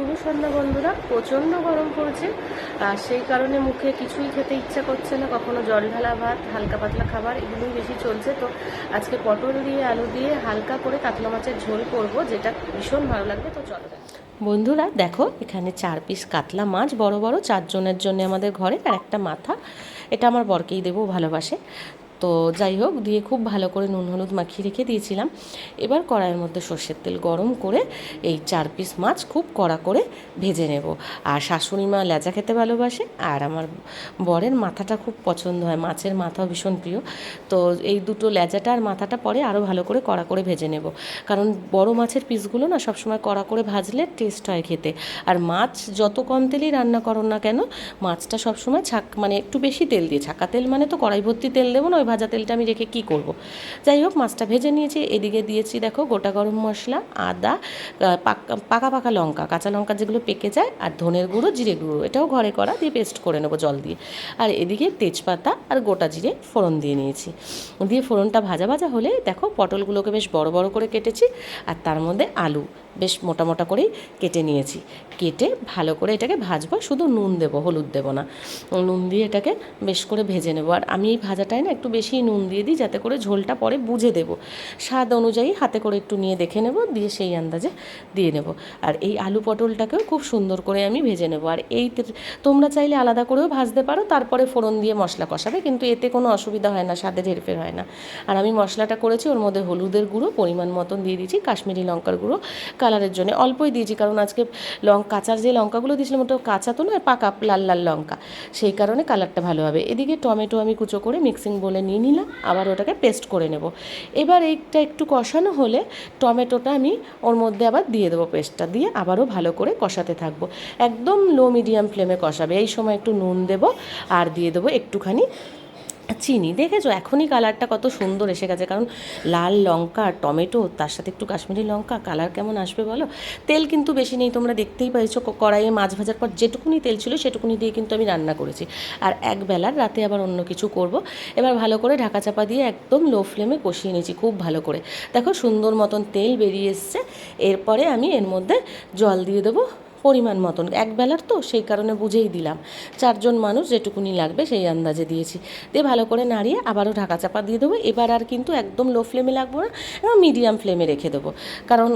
শুভ সন্ধ্যা বন্ধুরা, প্রচণ্ড গরম পড়েছে। আর সেই কারণে মুখে কিছুই খেতে ইচ্ছা করছে না, কখনো জল ঢালা ভাত, হালকা পাতলা খাবার, এগুলোই বেশি চলছে। তো আজকে পটল দিয়ে, আলু দিয়ে হালকা করে কাতলা মাছের ঝোল করব, যেটা ভীষণ ভালো লাগবে। তো চলো বন্ধুরা, দেখো, এখানে চার পিস কাতলা মাছ, বড় বড়, চারজনের জন্য আমাদের ঘরে, আর একটা মাথা। এটা আমার বরকেই দেবো ভালোবাসে। তো যাই হোক, দিয়ে খুব ভালো করে নুন হলুদ মাখিয়ে রেখে দিয়েছিলাম। এবার কড়াইয়ের মধ্যে সর্ষের তেল গরম করে এই চার পিস মাছ খুব কড়া করে ভেজে নেব। আর শাশুড়ি মা লেজা খেতে ভালোবাসে, আর আমার বরের মাথাটা খুব পছন্দ হয়, মাছের মাথাও ভীষণ প্রিয়। তো এই দুটো লেজাটা আর মাথাটা পরে আরও ভালো করে কড়া করে ভেজে নেব। কারণ বড় মাছের পিসগুলো না সবসময় কড়া করে ভাজলে টেস্ট হয় খেতে। আর মাছ যত কম তেলেই রান্না করো না কেন, মাছটা সবসময় ছাক মানে একটু বেশি তেল দিয়ে, ছাকা তেল মানে তো কড়াই ভর্তি তেল দেবো না, ওই ভাজা তেলটা আমি রেখে কি করব। যাই হোক মাছটা ভেজে নিয়েছি, এদিকে দিয়েছি দেখো গোটা গরম মশলা, আদা পাকা পাকা লঙ্কা, কাঁচা লঙ্কা যেগুলো পেকে যায়, আর ধনের গুঁড়ো, জিরে গুঁড়ো, এটাও ঘরে করা, দিয়ে পেস্ট করে নেব জল দিয়ে। আর এদিকে তেজপাতা আর গোটা জিরে ফোড়ন দিয়ে নিয়েছি। দিয়ে ফোড়নটা ভাজা ভাজা হলে দেখো পটলগুলোকে বেশ বড় বড় করে কেটেছি, আর তার মধ্যে আলু। বেশ মোটা মোটা করেই কেটে নিয়েছি। কেটে ভালো করে এটাকে ভাজবো, শুধু নুন দেবো, হলুদ দেবো না। নুন দিয়ে এটাকে বেশ করে ভেজে নেব। আর আমি এই ভাজাটায় না একটু বেশি নুন দিয়ে দিই, যাতে করে ঝোলটা পরে বুঝে দেবো। স্বাদ অনুযায়ী হাতে করে একটু নিয়ে দেখে নেব, দিয়ে সেই আন্দাজে দিয়ে নেব। আর এই আলু পটলটাকেও খুব সুন্দর করে আমি ভেজে নেব। আর এই তোমরা চাইলে আলাদা করেও ভাজতে পারো, তারপরে ফোড়ন দিয়ে মশলা কষাবে, কিন্তু এতে কোনো অসুবিধা হয় না স্বাদের হেরফের হয় না। আর আমি মশলাটা করেছি, ওর মধ্যে হলুদের গুঁড়ো, পরিমাণ মতন দিয়ে দিয়েছি, কাশ্মীরি লঙ্কার গুঁড়ো কালারের জন্য। অল্পই দিয়েছি, কারণ আজকে লঙ্কা কাঁচার যে লঙ্কাগুলো দিয়েছিলাম ওটা কাঁচা তো নয়, পাকা লাল লাল লঙ্কা। সেই কারণে কালারটা ভালো হবে। এদিকে টমেটো আমি কুচো করে মিক্সিং বলে নিয়ে নিলাম, আবার ওটাকে পেস্ট করে নেব। এবার এইটা একটু কষানো হলে টমেটোটা আমি ওর মধ্যে আবার দিয়ে দেবো পেস্টটা, দিয়ে আবারও ভালো করে কষাতে থাকব। একদম লো মিডিয়াম ফ্লেমে কষাবে। এই সময় একটু নুন দেবো আর দিয়ে দেবো একটুখানি চিনি। দেখেছ? এখনই কালারটা কত সুন্দর এসে গেছে। কারণ লাল লঙ্কা আর টমেটো, তার সাথে একটু কাশ্মীরি লঙ্কা, কালার কেমন আসবে বলো? তেল কিন্তু বেশি নেই, তোমরা দেখতেই পাইছো। কড়াইয়ে মাছ ভাজার পর যেটুকুনি তেল ছিল, সেটুকুনি দিয়ে কিন্তু আমি রান্না করেছি। আর এক বেলার রাতে আবার অন্য কিছু করব। এবার ভালো করে ঢাকা চাপা দিয়ে একদম লো ফ্লেমে কষিয়ে নিয়েছি, খুব ভালো করে। দেখো, সুন্দর মতন তেল বেরিয়ে এসছে। এরপরে আমি এর মধ্যে জল দিয়ে দেবো। পরিমাণ মতন। এক বেলার তো, সেই কারণে বুঝেই দিলাম। চারজন মানুষ যেটুকুনি লাগবে সেই আন্দাজে দিয়েছি। দিয়ে ভালো করে নাড়িয়ে আবারও ঢাকা চাপা দিয়ে দেবো। এবার আর কিন্তু একদম লো ফ্লেমে লাগবো না, এবং মিডিয়াম ফ্লেমে রেখে দেবো। কারণ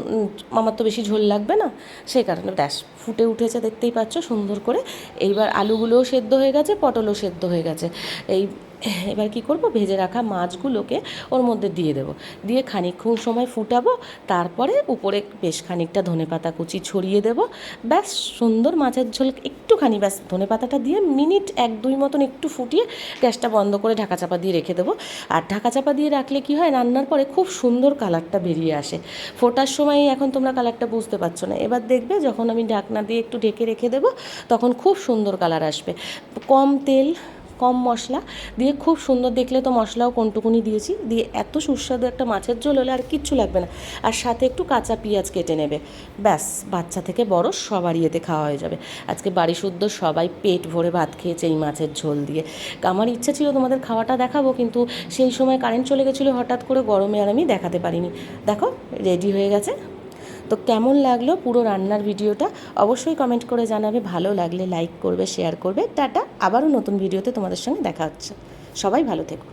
আমার তো বেশি ঝোল লাগবে না সেই কারণে ব্যাস, ফুটে উঠেছে, দেখতেই পাচ্ছ সুন্দর করে। এইবার আলুগুলোও সেদ্ধ হয়ে গেছে, পটলও সেদ্ধ হয়ে গেছে। এই এবার কি করব? ভেজে রাখা মাছগুলোকে ওর মধ্যে দিয়ে দেবো। দিয়ে খানিকক্ষণ সময় ফুটাবো। তারপরে উপরে বেশ খানিকটা ধনেপাতা কুচি ছড়িয়ে দেবো। ব্যাস, সুন্দর মাছের ঝোল। একটুখানি ব্যাস ধনেপাতাটা দিয়ে মিনিট এক দুই মতন একটু ফুটিয়ে গ্যাসটা বন্ধ করে ঢাকা চাপা দিয়ে রেখে দেবো। আর ঢাকা চাপা দিয়ে রাখলে কি হয়? রান্নার পরে খুব সুন্দর কালারটা বেরিয়ে আসে। ফোটার সময় এখন তোমরা কালারটা বুঝতে পারছ না। এবার দেখবে যখন আমি ঢাকনা দিয়ে একটু ঢেকে রেখে দেবো, তখন খুব সুন্দর কালার আসবে। কম তেল কম মশলা, দিয়ে খুব সুন্দর দেখলে তো মশলাও কোনটুকুনি দিয়েছি, দিয়ে এত সুস্বাদু একটা মাছের ঝোল হলে আর কিচ্ছু লাগবে না। আর সাথে একটু কাঁচা পেঁয়াজ কেটে নেবে। ব্যাস, বাচ্চা থেকে বড় সবারই এতে খাওয়া হয়ে যাবে। আজকে বাড়ি শুদ্ধ সবাই পেট ভরে ভাত খেয়েছে এই মাছের ঝোল দিয়ে। আমার ইচ্ছা ছিল তোমাদের খাওয়াটা দেখাবো, কিন্তু সেই সময় কারেন্ট চলে গেছিল, হঠাৎ করে গরমে আর আমি দেখাতে পারিনি। দেখো রেডি হয়ে গেছে। তো কেমন লাগল পুরো রান্নার ভিডিওটা? অবশ্যই কমেন্ট করে জানাবে। ভালো লাগলে লাইক করবে শেয়ার করবে। টাটা। আবারও নতুন ভিডিওতে তোমাদের সঙ্গে দেখা হচ্ছে। সবাই ভালো থেকো।